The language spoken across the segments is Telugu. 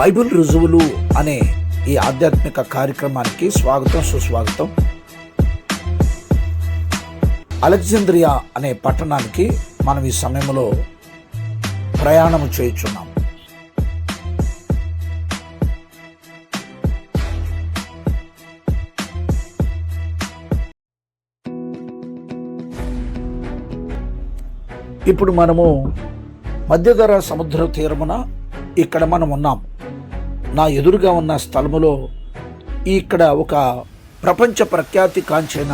బైబిల్ రుజువులు అనే ఈ ఆధ్యాత్మిక కార్యక్రమానికి స్వాగతం సుస్వాగతం. అలెగ్జాంద్రియా అనే పట్టణానికి మనం ఈ సమయంలో ప్రయాణము చేయుచున్నాం. ఇప్పుడు మనము మధ్యధర సముద్ర తీరమున ఇక్కడ మనం ఉన్నాం నా ఎదురుగా ఉన్న స్థలములో ఇక్కడ ఒక ప్రపంచ ప్రఖ్యాతి కాంచిన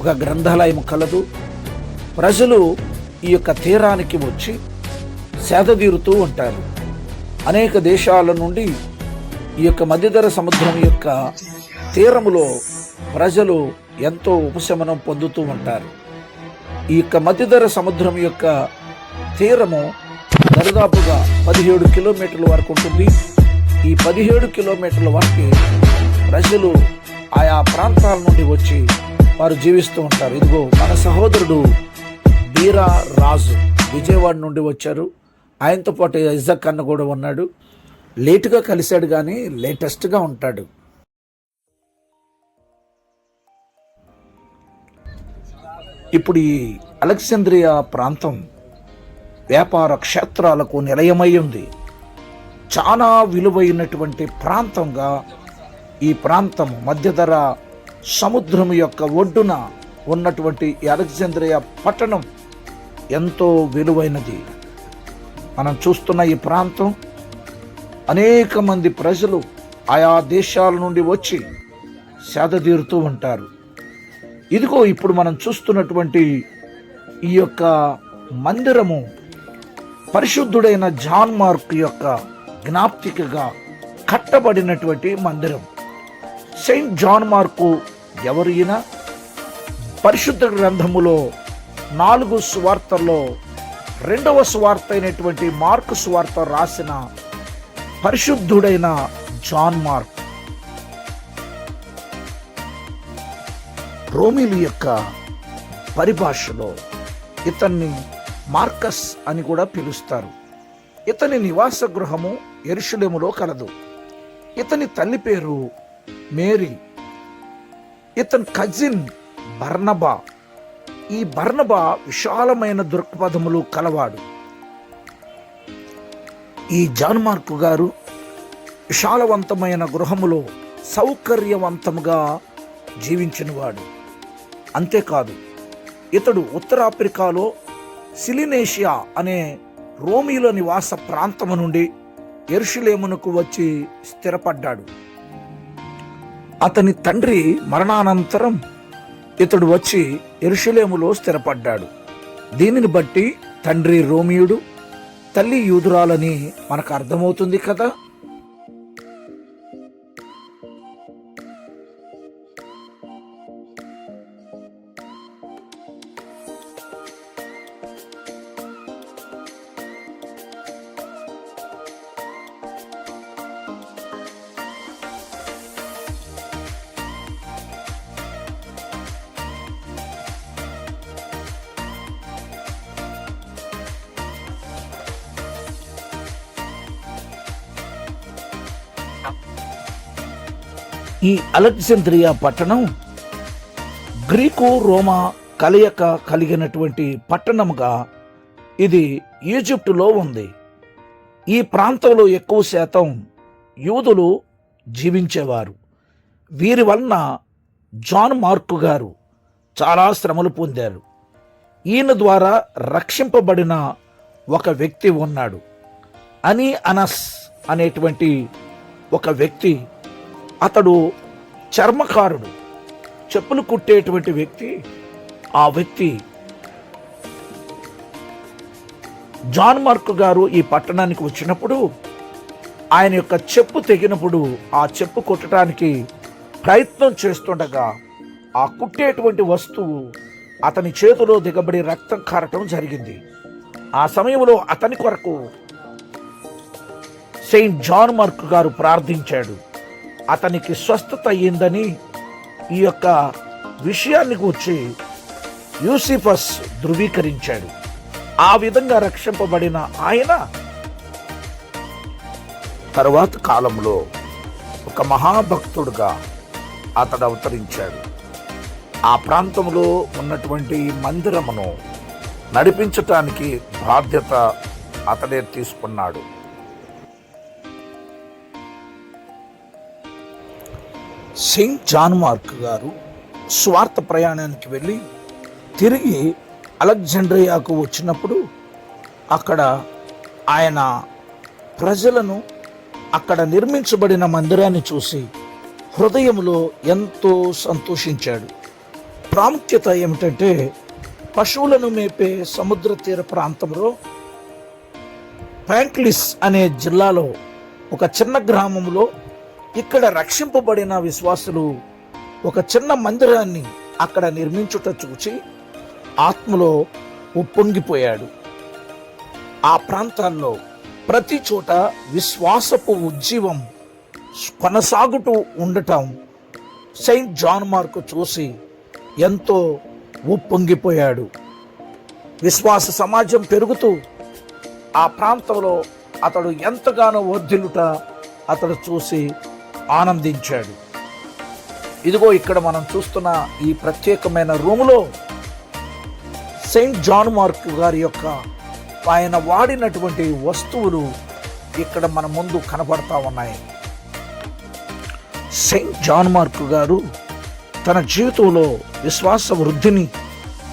ఒక గ్రంథాలయం కలదు. ప్రజలు ఈ యొక్క తీరానికి వచ్చి సేదతీరుతూ ఉంటారు. అనేక దేశాల నుండి ఈ యొక్క మధ్యధర సముద్రం యొక్క తీరములో ప్రజలు ఎంతో ఉపశమనం పొందుతూ ఉంటారు. ఈ యొక్క మధ్యధర సముద్రం యొక్క తీరము దరిదాపుగా పదిహేడు కిలోమీటర్ల వరకు ఉంటుంది. ఈ పదిహేడు కిలోమీటర్ల వరకు ప్రజలు ఆయా ప్రాంతాల నుండి వచ్చి వారు జీవిస్తూ ఉంటారు. ఇదిగో మన సహోదరుడు బీరా రాజు విజయవాడ నుండి వచ్చారు. ఆయనతో పాటు ఇజక్ అన్న కూడా ఉన్నాడు. లేటుగా కలిశాడు కానీ లేటెస్ట్గా ఉంటాడు. ఇప్పుడు ఈ అలెక్సాంద్రియా ప్రాంతం వ్యాపార క్షేత్రాలకు నిలయమై ఉంది. చాలా విలువైనటువంటి ప్రాంతంగా ఈ ప్రాంతం మధ్యధర సముద్రం యొక్క ఒడ్డున ఉన్నటువంటి అలెగ్జాంద్రియా పట్టణం ఎంతో విలువైనది. మనం చూస్తున్న ఈ ప్రాంతం అనేక మంది ప్రజలు ఆయా దేశాల నుండి వచ్చి సేదతీరుతూ ఉంటారు. ఇదిగో ఇప్పుడు మనం చూస్తున్నటువంటి ఈ యొక్క మందిరము పరిశుద్ధుడైన జాన్ మార్క్ యొక్క జ్ఞాప్తికగా కట్టబడినటువంటి మందిరం. సెయింట్ జాన్ మార్కు ఎవరు ఈయన? పరిశుద్ధ గ్రంథములో నాలుగు సువార్తల్లో రెండవ సువార్త అయినటువంటి మార్కు సువార్త రాసిన పరిశుద్ధుడైన జాన్ మార్క్. రోమిలు యొక్క పరిభాషలో ఇతన్ని మార్కస్ అని కూడా పిలుస్తారు. ఇతని నివాస గృహము ఎరుషులేములో కలదు. ఇతని తల్లి పేరు మేరీ. ఇతని కజిన్ బర్నబా. ఈ బర్నబా విశాలమైన దృక్పథములు కలవాడు. ఈ జాన్ మార్కు గారు విశాలవంతమైన గృహములో సౌకర్యవంతముగా జీవించినవాడు. అంతేకాదు ఇతడు ఉత్తరాఫ్రికాలో సిలినేషియా అనే రోమిల నివాస ప్రాంతము నుండి ఎరుషులేమునకు వచ్చి స్థిరపడ్డాడు. అతని తండ్రి మరణానంతరం ఇతడు వచ్చి ఎరుషులేములో స్థిరపడ్డాడు. దీనిని బట్టి తండ్రి రోమియుడు తల్లి యూదురాలని మనకు అర్థమవుతుంది కదా? ఈ అలెగ్జాంద్రియా పట్టణం గ్రీకు రోమా కలయిక కలిగినటువంటి పట్టణముగా ఇది ఈజిప్టులో ఉంది. ఈ ప్రాంతంలో ఎక్కువ శాతం యూదులు జీవించేవారు. వీరి వలన జాన్ మార్కు గారు చాలా శ్రమలు పొందారు. ఈయన ద్వారా రక్షింపబడిన ఒక వ్యక్తి ఉన్నాడు. అని అనస్ అనేటువంటి ఒక వ్యక్తి అతడు చర్మకారుడు. చెప్పులు కుట్టేటువంటి వ్యక్తి ఆ వ్యక్తి జాన్ మార్క్ గారు ఈ పట్టణానికి వచ్చినప్పుడు ఆయన యొక్క చెప్పు తెగినప్పుడు ఆ చెప్పు కుట్టడానికి ప్రయత్నం చేస్తుండగా ఆ కుట్టేటువంటి వస్తువు అతని చేతిలో దిగబడి రక్తం కారటం జరిగింది. ఆ సమయంలో అతని కొరకు సెయింట్ జాన్ మార్క్ గారు ప్రార్థించాడు. అతనికి స్వస్థత అయ్యిందని ఈ యొక్క విషయాన్ని గూర్చి యూసిఫస్ ధృవీకరించాడు. ఆ విధంగా రక్షింపబడిన ఆయన తరువాత కాలంలో ఒక మహాభక్తుడుగా అతడు అవతరించాడు. ఆ ప్రాంతంలో ఉన్నటువంటి మందిరమును నడిపించటానికి బాధ్యత అతడే తీసుకున్నాడు. సెయింట్ జాన్ మార్క్ గారు స్వార్థ ప్రయాణానికి వెళ్ళి తిరిగి అలెగ్జాండ్రియాకు వచ్చినప్పుడు అక్కడ ఆయన ప్రజలను అక్కడ నిర్మించబడిన మందిరాన్ని చూసి హృదయంలో ఎంతో సంతోషించాడు. ప్రాముఖ్యత ఏమిటంటే పశువులను మేపే సముద్ర తీర ప్రాంతంలో ఫ్రాంక్లిస్ అనే జిల్లాలో ఒక చిన్న గ్రామంలో ఇక్కడ రక్షింపబడిన విశ్వాసులు ఒక చిన్న మందిరాన్ని అక్కడ నిర్మించుట చూచి ఆత్మలో ఉప్పొంగిపోయాడు. ఆ ప్రాంతాల్లో ప్రతి చోట విశ్వాసపు ఉజ్జీవం కొనసాగుతూ ఉండటం సెయింట్ జాన్ మార్కు చూసి ఎంతో ఉప్పొంగిపోయాడు. విశ్వాస సమాజం పెరుగుతూ ఆ ప్రాంతంలో అతడు ఎంతగానో వర్ధిల్లుట అతడు చూసి ఆనందించాడు. ఇదిగో ఇక్కడ మనం చూస్తున్న ఈ ప్రత్యేకమైన రూములో సెయింట్ జాన్ మార్క్ గారి యొక్క ఆయన వాడినటువంటి వస్తువులు ఇక్కడ మన ముందు కనపడతా ఉన్నాయి. సెయింట్ జాన్ మార్క్ గారు తన జీవితంలో విశ్వాస వృద్ధిని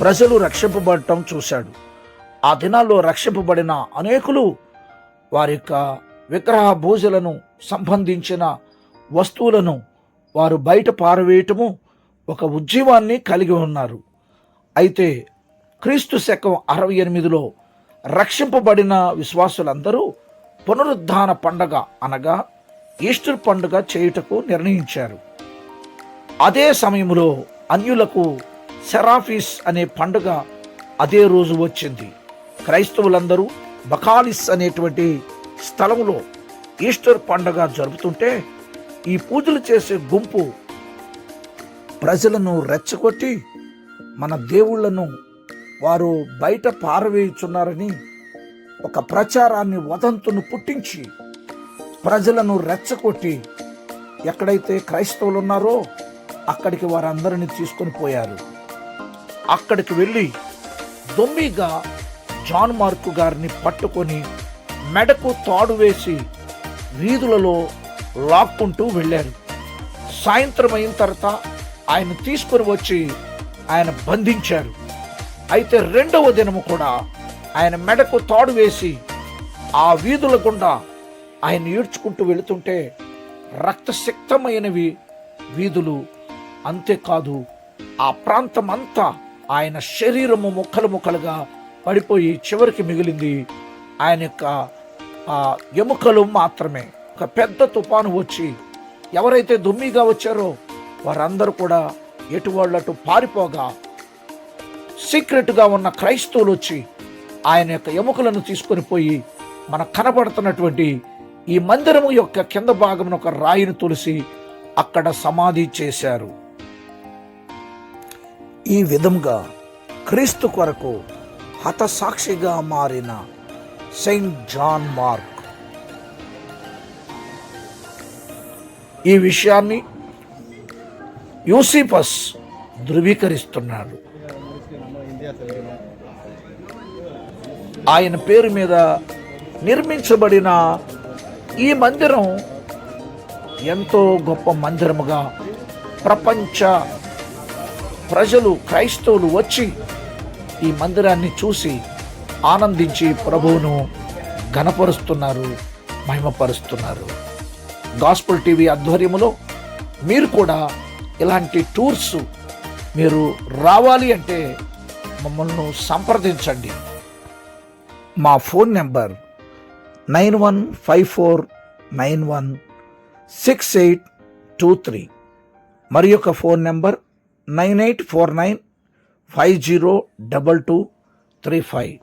ప్రజలు రక్షింపబడటం చూశాడు. ఆ దినాల్లో రక్షింపబడిన అనేకులు వారి యొక్క విగ్రహ భూజలను సంబంధించిన వస్తువులను వారు బయట పారవేయటము ఒక ఉద్యమాన్ని కలిగి ఉన్నారు. అయితే క్రీస్తు శకం అరవై ఎనిమిదిలో రక్షింపబడిన విశ్వాసులందరూ పునరుద్ధాన పండగ అనగా ఈస్టర్ పండుగ చేయుటకు నిర్ణయించారు. అదే సమయంలో అన్యులకు సెరాఫీస్ అనే పండుగ అదే రోజు వచ్చింది. క్రైస్తవులందరూ బకాలిస్ అనేటువంటి స్థలంలో ఈస్టర్ పండుగ జరుపుతుంటే ఈ పూజలు చేసే గుంపు ప్రజలను రెచ్చగొట్టి మన దేవుళ్ళను వారు బయట పారవేయుచున్నారని ఒక ప్రచారాన్ని వదంతును పుట్టించి ప్రజలను రెచ్చగొట్టి ఎక్కడైతే క్రైస్తవులు ఉన్నారో అక్కడికి వారందరిని తీసుకొని పోయారు. అక్కడికి వెళ్ళి దొమ్మిగా జాన్ మార్కు గారిని పట్టుకొని మెడకు తాడు వేసి వీధులలో లాక్కుంటూ వెళ్ళారు. సాయంత్రం అయిన తర్వాత ఆయన తీసుకొని వచ్చి ఆయన బంధించారు. అయితే రెండవ దినము కూడా ఆయన మెడకు తాడు వేసి ఆ వీధుల గుండా ఆయన ఈడ్చుకుంటూ వెళుతుంటే రక్తసిక్తమైనవి వీధులు. అంతేకాదు ఆ ప్రాంతం అంతా ఆయన శరీరము ముక్కలు ముక్కలుగా పడిపోయి చివరికి మిగిలింది. ఆయన యొక్క ఎముకలు మాత్రమే. ఒక పెద్ద తుఫాను వచ్చి ఎవరైతే దుమ్మిగా వచ్చారో వారందరూ కూడా ఎటు వాళ్ళటు పారిపోగా సీక్రెట్గా ఉన్న క్రైస్తవులు వచ్చి ఆయన యొక్క ఎముకలను తీసుకొని పోయి మనకు కనబడుతున్నటువంటి ఈ మందిరము యొక్క కింద భాగమున ఒక రాయిని తులసి అక్కడ సమాధి చేశారు. ఈ విధంగా క్రీస్తు కొరకు హతసాక్షిగా మారిన సెయింట్ జాన్ మార్క్ ఈ విషయాన్ని యూసిఫస్ ధృవీకరిస్తున్నాడు. ఆయన పేరు మీద నిర్మించబడిన ఈ మందిరం ఎంతో గొప్ప మందిరముగా ప్రపంచ ప్రజలు క్రైస్తవులు వచ్చి ఈ మందిరాన్ని చూసి ఆనందించి ప్రభువును ఘనపరుస్తున్నారు మహిమపరుస్తున్నారు. గాస్పుల్ టీవీ ఆధ్వర్యములో మీరు కూడా ఇలాంటి టూర్స్ మీరు రావాలి అంటే మమ్మల్ని సంప్రదించండి. మా phone number nine one five four nine one six eight two three మరి యొక్క phone number nine eight four nine five zero double two three five